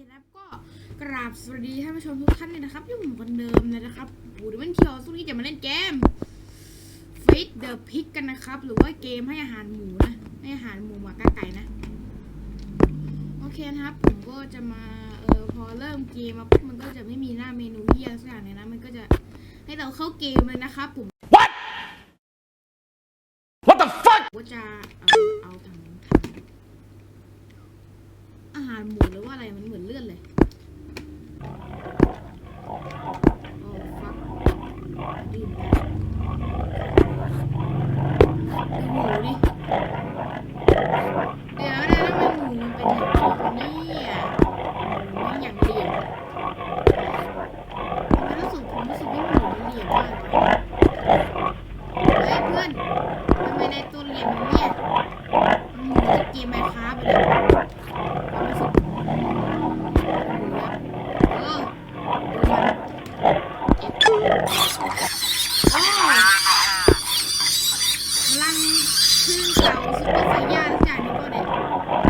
นะครับก็กราบสวัสดีท่านผู้ชมทุกท่านเลยนะครับอยู่ผมคนเดิมเลยนะครับบูดมันเคียวสุดที่จะมาเล่นเกม Feed the Pig กันนะครับ หรือว่าเกมให้อาหารหมูนะ ให้อาหารหมูหมากาไก่นะ โอเคนะครับ ผมก็จะมา เออพอเริ่มเกมมาปุ๊บมันก็จะไม่มีหน้าเมนูเฮียสักอย่างเลยนะ มันก็จะให้เราเข้าเกมเลยนะครับผม What? What the fuck? ก็จะเอาเอาถังถังอานหมูหรือว่าอะไรมันเหมือนเลือดเลย โอ้ฟักดื่มได้ดูหมูดิ เดี๋ยวนะทำไมหมูมันเป็นอย่างนี้เนี่ยหมูมันอย่างเหลี่ยมมันรู้สึกผมรู้สึกว่าหมูมันเหลี่ยมมากเลยเฮ้ยเพื่อนทำไมในตัวเหลี่ยมอย่างเนี่ยมันหมูจะเกมไมค้าไปเลยความรู้สึกหมูแล้วเออดูมันเอ็ดอ้าวพลัง ขึ้นเขาซุปเปอร์ไซย่าทุกอย่างนี้ก็ได้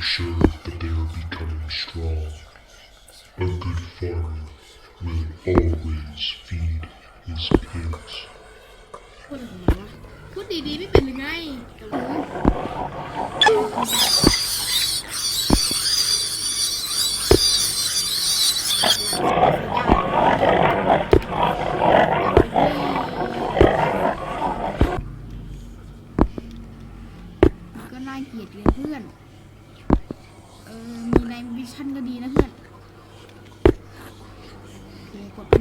sure that they are becoming strong. A good farmer will always feed his pigs. พูดอะไรของมันวะ พูดดีๆไม่เป็นหรือไง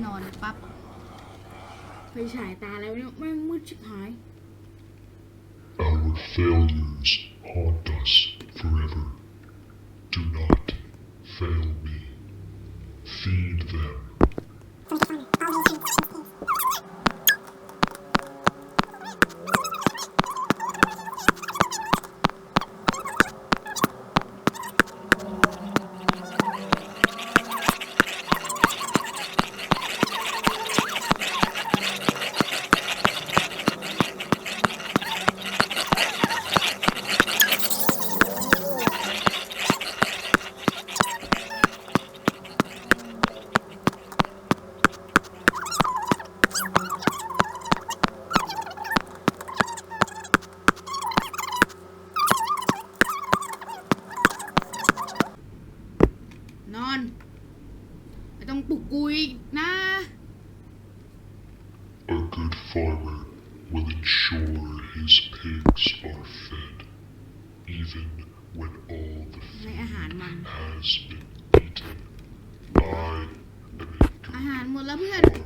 นอนปับ๊บไฟฉายตาแล้วเนี่ยแม่งมืดชิบหาย Our failures haunt us forever. Do not fail me. Feed them. นอน ไม่ต้องปลุกกูอีกนะ A good farmer will ensure his pigs are fed, even when all the ให้ feed อาหารมัน has been eaten. I am a อา good ห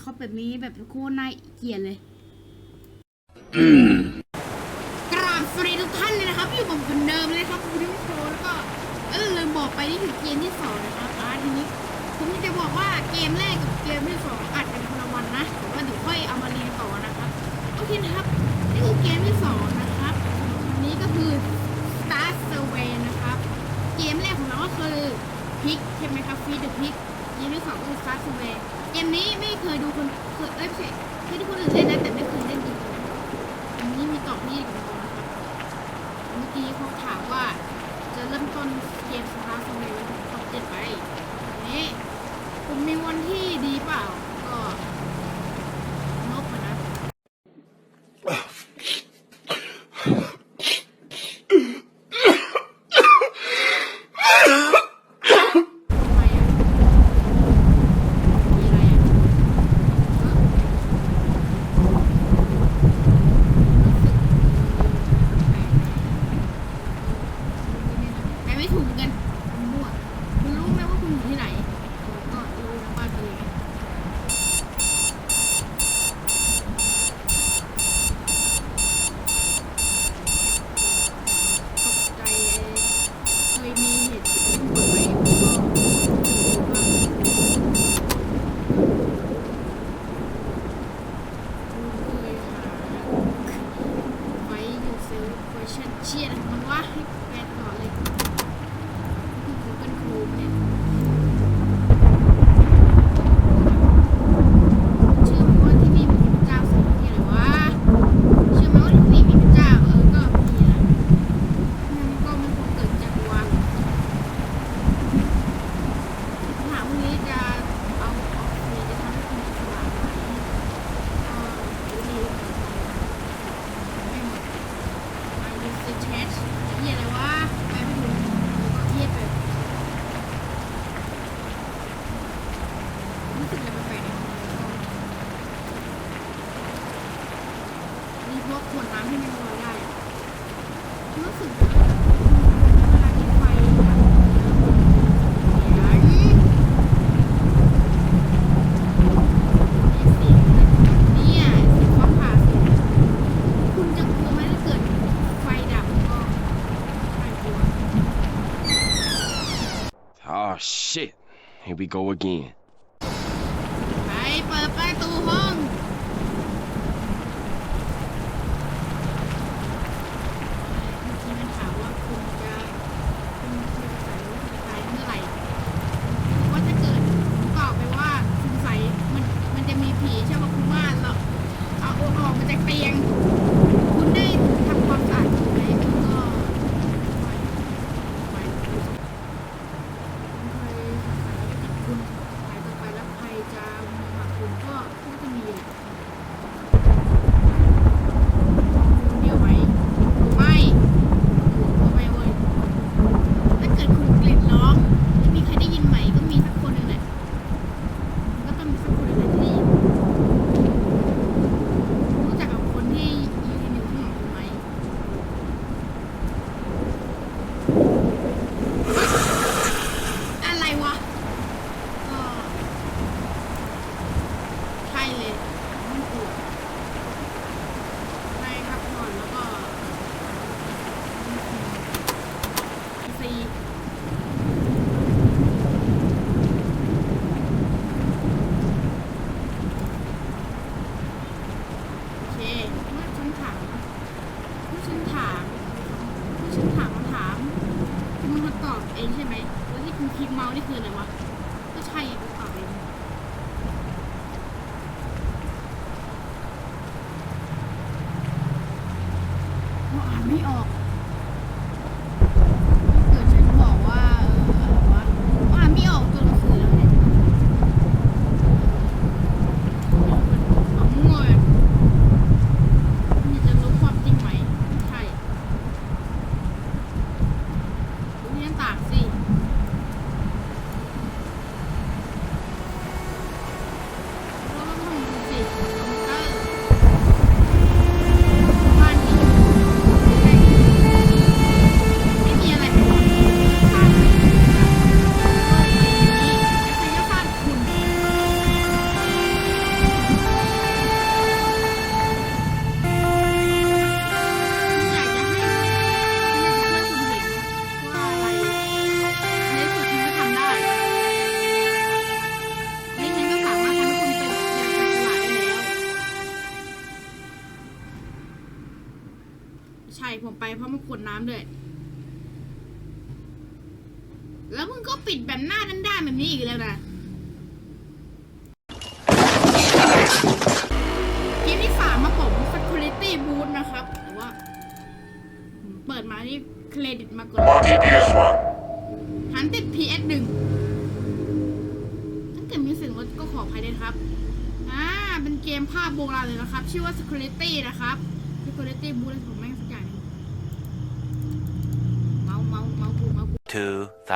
ท็อปแบบนี้แบบโคตรน่าเกลียดเลยกราบสวัสดีทุกท่านเลยนะครับอยู่ผบคนเดิมเลยครับคุณดิวโชแล้วก็เออเลยบอกไปนี่ถึงเกมที่สองนะครับอาทีนี้ผมจะบอกว่าเกมแรกกับเกมที่สองอาจจะเป็นคนละวันนะแต่ว่าเดี๋ยวค่อยเอามาเรียนต่อนะครับโอเคนะครับนี่คือเกมที่สองนะครับอันนี้ก็คือ Star Survey นะครับเกมแรกของเราก็คือพิกใช่ไหมครับฟีดเดอะพิกเกมที่สองก็คือ Star Survey เกมนี้ไม่เคยดูคนเคยเอ้ยไม่ใช่คนอื่นเล่นนะแต่ไม่เคยเล่นจริงอันนี้มีตอบมีดกับผมนะครับเมื่อกี้เขาถามว่า จะเริ่มต้นเกมสตาร์ทยังไงผมตอบเจ็ดไปนี้ผมมีวันที่ Shit, here we go again. ไม่ออก ดมานี่เครดิตมาก่อนหันติด PS หนึ่งถ้าเกิดมีเสียงรถก็ขออภัยด้วยนะครับ อ่า เป็นเกมภาพโบราณเลยนะครับ ชื่อว่า Security นะครับ Security Boot อะไรผมแม่งสักอย่างหนึ่งเมาส์เมาส์เมาส์กูเมาส์กู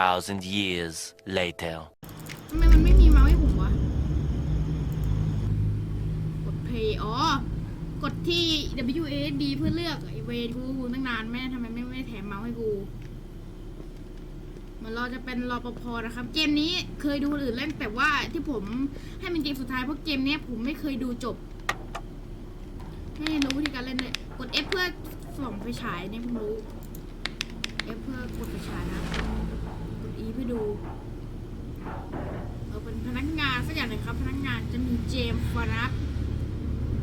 2,000 years later. ทำไมมันไม่มีเมาส์ให้ผมวะ กด play อ๋อ กดที่ W A S D เพื่อเลือกไอเวนกูตั้งนานแม่ทำไมไม่ไม่แถมเมาส์ให้กูเหมันเราจะเป็นรอปภนะครับ เกมนี้เคยดูคนอื่นเล่นแต่ว่าที่ผมให้เป็นเกมสุดท้ายเพราะเกมนี้ผมไม่เคยดูจบ ไม่รู้วิธีการเล่นเลยกด F เพื่อส่องไฟฉายเนี่ยผมรู้ F เพื่อกดไฟฉายนะกด E เพื่อดูเราเป็นพนักงานสักอย่างหนึ่งครับ พนักงานจะมีเจมฟารัส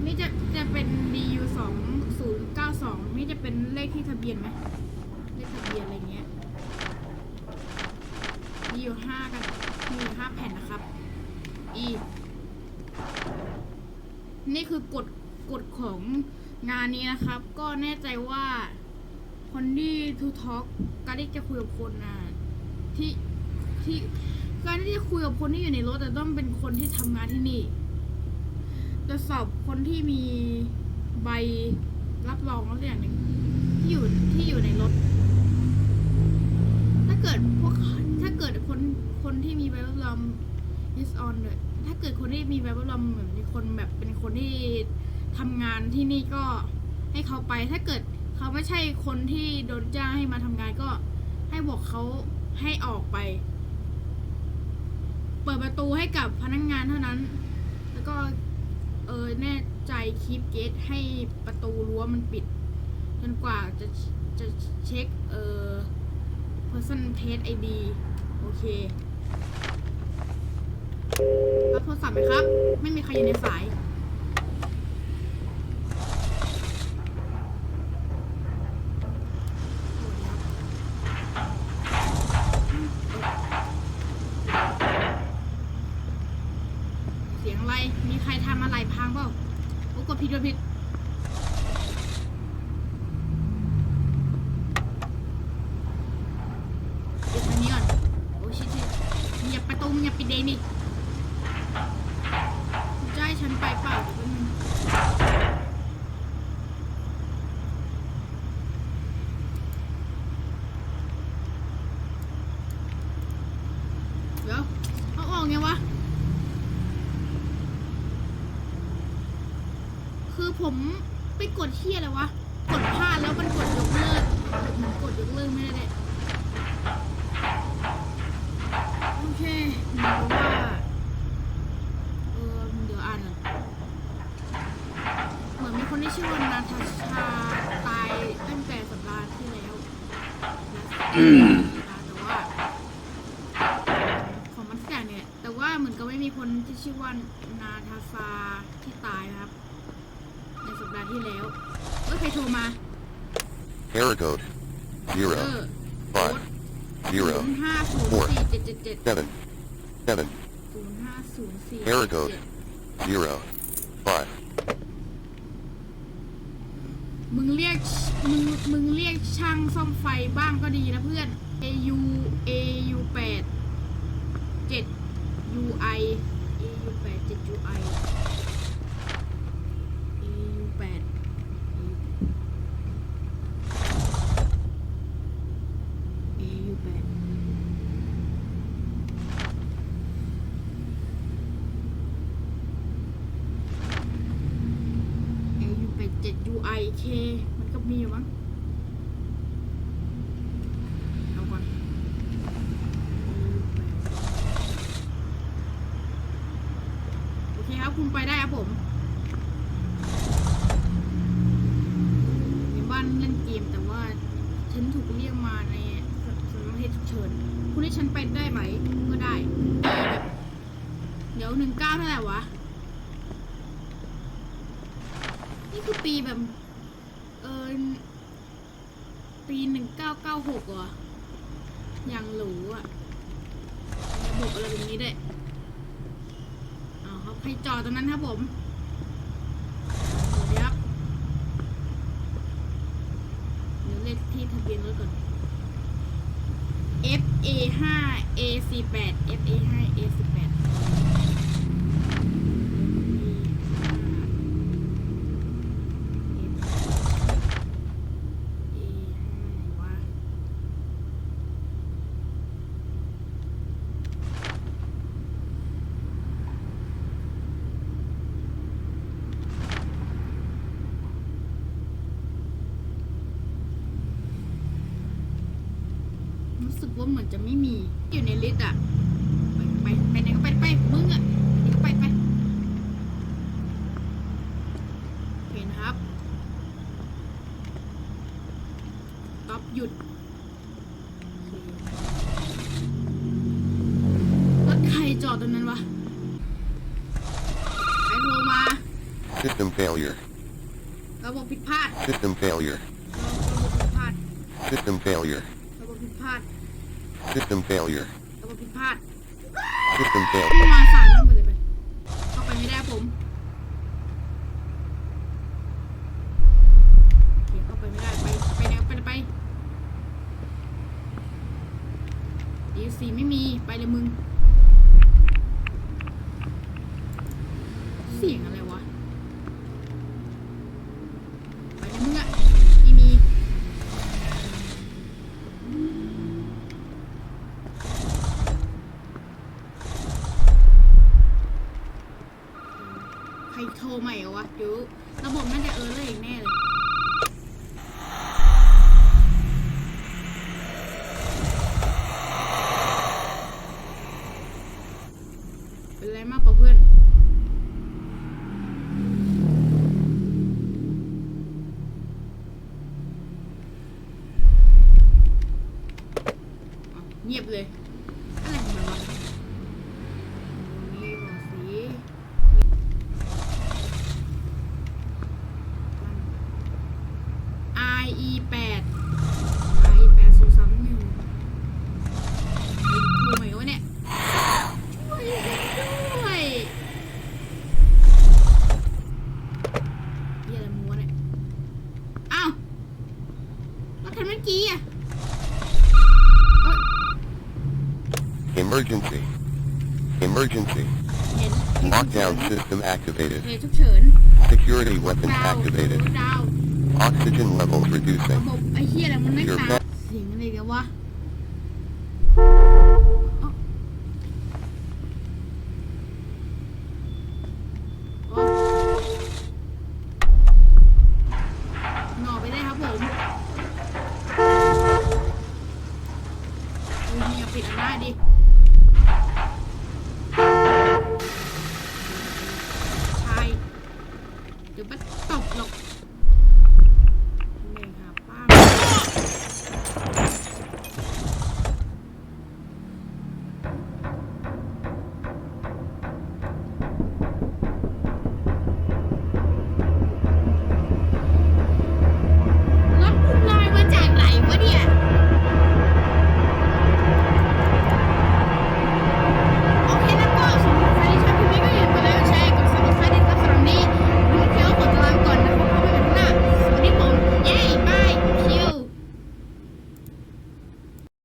นี่จะจะเป็น DU สองศูนย์เก้าสองนี่จะเป็นเลขที่ทะเบียนไหมเลขทะเบียนอะไรเงี้ย DU ห้ากัน DU ห้าแผ่นนะครับ E นี่คือกฎกฎของงานนี้นะครับ ก็แน่ใจว่าคนที่ทูทอกการที่จะคุยกับคนนะที่ที่การที่จะคุยกับคนที่อยู่ในรถแต่ต้องเป็นคนที่ทำงานที่นี่ ตรวจสอบคนที่มีใบรับรองอะไรอย่างหนึ่งที่อยู่ที่อยู่ในรถ ถ้าเกิดพวกถ้าเกิดคนคนที่มีใบรับรอง is on เลยถ้าเกิดคนที่มีใบรับรองเหมือนมีคนแบบเป็นคนที่ทำงานที่นี่ก็ให้เขาไป ถ้าเกิดเขาไม่ใช่คนที่โดนจ้างให้มาทำงานก็ให้บอกเขาให้ออกไป เปิดประตูให้กับพนักงงานเท่านั้น แล้วก็ เออแน่ใจคีปเกตให้ประตูรั้วมันปิด จนกว่าจะจะเช็คเออ person test ID โอเค รับโทรศัพท์ไหมครับ ไม่มีใครอยู่ในสาย เสียงอะไร มีใครทำอะไรพังเปล่า โอ้กดผิกดผิด ปิดทางนี้ก่อน โอ้ชิชิมึงอย่าประตูมึงอย่าปิดเองดิมึงจะให้ฉันไปเปล่าเดี๋ยวแป๊บนึงเดี๋ยวเอาออกไงวะ คือ ผมไปกดเที่ยอะไรวะ กดพลาดแล้วมันกดยกเลิกมันกดยกเลิกไม่ได้เลยโอเคหนูว่าเออเดี๋ยวอ่านก่อนเหมือนมีคนที่ชื่อว่านาทาชาตายตั้งแต่สัปดาห์ที่แล้วแต่ว่าของมันแก่เนี่ย แต่ว่าเหมือนกับไม่มีคนที่ชื่อว่านาทาซาที่ตายนะครับ ที่แล้วเอ้ยใครโทรมา Error code เอ zero อ five ศู zero นย์ห้าศูนย์สี่เจ็ดเจ็ดเจ็ด seven seven ศูนย์ห้าศูนย์สี่ Error code zero five มึงเรียกมึงมึงเรียกช่างซ่อมไฟบ้างก็ดีนะเพื่อน AU AU แปดเจ็ด UI AU แปดเจ็ด UI AU แปด AU แปด AU แปดเจ็ด UI K มันก็มีอยู่มั้งเอาก่อน AU แปโอเคครับคุณไปได้ครับผมในบ้านเล่นเกมแต่ว่าฉันถูกเรียกมาในสำนักเหตุฉุกเฉินคุณให้ฉันไปได้ไหมก็ได้แบบเดี๋ยวหนึ่งเก้าเท่าไหร่วะนี่คือปีแบบ เออปีหนึ่งเก้าเก้าหกเหรออย่างหรูอะระบบอะไรแบบนี้ด้วยเอาครับใครจอดตรงนั้นครับผมสวัสดีครับเดี๋ยวเลขที่ทะเบียนรถก่อน F A 5 A 4 8 F A 5 A 4 8 รู้สึกว่า เหมือนจะไม่มี อยู่ในลิสต์อะ ไปไปไปไหนก็ไปไปมึงอะไปไปเห็นครับต็อปหยุดรถใครจอดตรงนั้นวะใครโทรมา System failure. ระบบผิดพลาด System failure. ระบบผิดพลาด System failure. ระบบผิดพลาด System failure. ระบบผิดพลาด System ขึ้น failure. มาสั่งนั่งไปเลยไปเข้าไปไม่ได้ผมโอเคเข้าไปไม่ได้ไปไปไหนไปไปดีสีไม่มีไปเลยมึง เสียงอะไรวะ ไปเลยมึงอะอีมี ใครโทรใหม่เหรอวะเดี๋ยวระบบน่าจะเออเลยอีกแน่เลย เป็นไรมากกว่าเพื่อน อ้าว เงียบเลย Emergency. Lockdown system activated. Security weapons activated. Oxygen levels reducing. Your